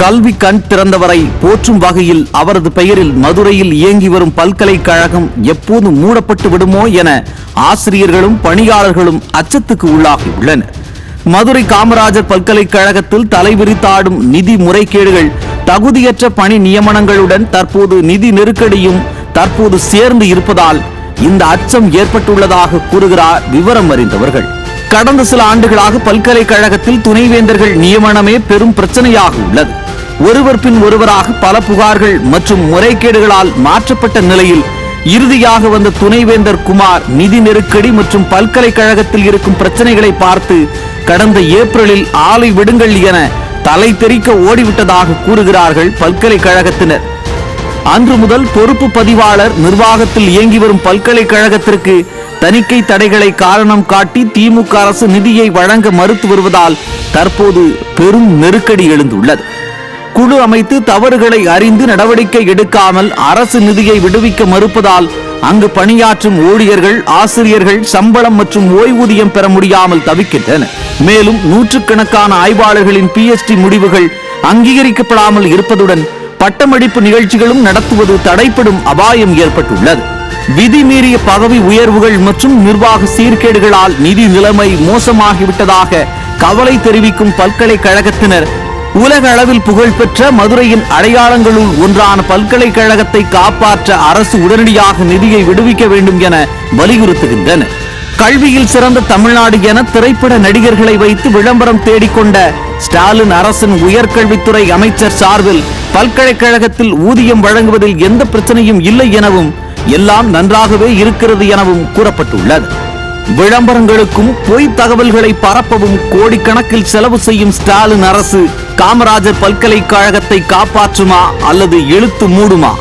கல்வி கண் திறந்தவரை போற்றும் வகையில் அவரது பெயரில் மதுரையில் இயங்கி வரும் பல்கலைக்கழகம் எப்போது மூடப்பட்டு விடுமோ என ஆசிரியர்களும் பணியாளர்களும் அச்சத்துக்கு உள்ளாகியுள்ளனர். மதுரை காமராஜர் பல்கலைக்கழகத்தில் தலைவிரித்தாடும் நிதி முறைகேடுகள் தகுதியற்ற பணி நியமனங்களுடன் தற்போது நிதி நெருக்கடியும் தற்போது சேர்ந்து இருப்பதால் இந்த அச்சம் ஏற்பட்டுள்ளதாக கூறுகிறார் விவரம் அறிந்தவர்கள். கடந்த சில ஆண்டுகளாக பல்கலைக்கழகத்தில் துணைவேந்தர்கள் நியமனமே பெரும் பிரச்சனையாக உள்ளது. ஒருவர் பின் ஒருவராக பல புகார்கள் மற்றும் முறைகேடுகளால் மாற்றப்பட்ட நிலையில் இறுதியாக வந்த துணைவேந்தர் குமார் நிதி நெருக்கடி மற்றும் பல்கலைக்கழகத்தில் இருக்கும் பிரச்சனைகளை பார்த்து கடந்த ஏப்ரலில் ஆலை விடுங்கள் என தலை தெறிக்க ஓடிவிட்டதாக கூறுகிறார்கள் பல்கலைக்கழகத்தினர். அன்று முதல் பொறுப்பு பதிவாளர் நிர்வாகத்தில் இயங்கி வரும் பல்கலைக்கழகத்திற்கு தணிக்கை தடைகளை காரணம் காட்டி திமுக அரசு நிதியை வழங்க மறுத்து வருவதால் தற்போது பெரும் நெருக்கடி எழுந்துள்ளது. குழு அமைத்து தவறுகளை அறிந்து நடவடிக்கை எடுக்காமல் அரசு நிதியை விடுவிக்க மறுப்பதால் அங்கு பணியாற்றும் ஊழியர்கள் ஆசிரியர்கள் சம்பளம் மற்றும் ஓய்வூதியம் பெற முடியாமல் தவிக்கின்றனர் மேலும் நூற்றுக்கணக்கான ஆய்வாளர்களின் பிஎச்டி முடிவுகள் அங்கீகரிக்கப்படாமல் இருப்பதுடன் பட்டமளிப்பு நிகழ்ச்சிகளும் நடத்துவது தடைப்படும் அபாயம் ஏற்பட்டுள்ளது. விதிமீறிய பதவி உயர்வுகள் மற்றும் நிர்வாக சீர்கேடுகளால் நிதி நிலைமை மோசமாகிவிட்டதாக கவலை தெரிவிக்கும் பல்கலைக்கழகத்தினர் உலக அளவில் புகழ்பெற்ற மதுரையின் அடையாளங்களுள் ஒன்றான பல்கலைக்கழகத்தை காப்பாற்ற அரசு உடனடியாக நிதியை விடுவிக்க வேண்டும் என வலியுறுத்துகின்றனர் கல்வியில் சிறந்த தமிழ்நாடு என திரைப்பட நடிகர்களை வைத்து விளம்பரம் தேடிக்கொண்ட ஸ்டாலின் அரசின் உயர்கல்வித்துறை அமைச்சர் சார்பில் பல்கலைக்கழகத்தில் ஊதியம் வழங்குவதில் எந்த பிரச்சனையும் இல்லை எனவும் எல்லாம் நன்றாகவே இருக்கிறது எனவும் கூறப்பட்டுள்ளது. விளம்பரங்களுக்கும் பொய் தகவல்களை பரப்பவும் கோடிக்கணக்கில் செலவு செய்யும் ஸ்டாலின் அரசு காமராஜர் பல்கலைக்கழகத்தை காப்பாற்றுமா அல்லது எழுத்து மூடுமா?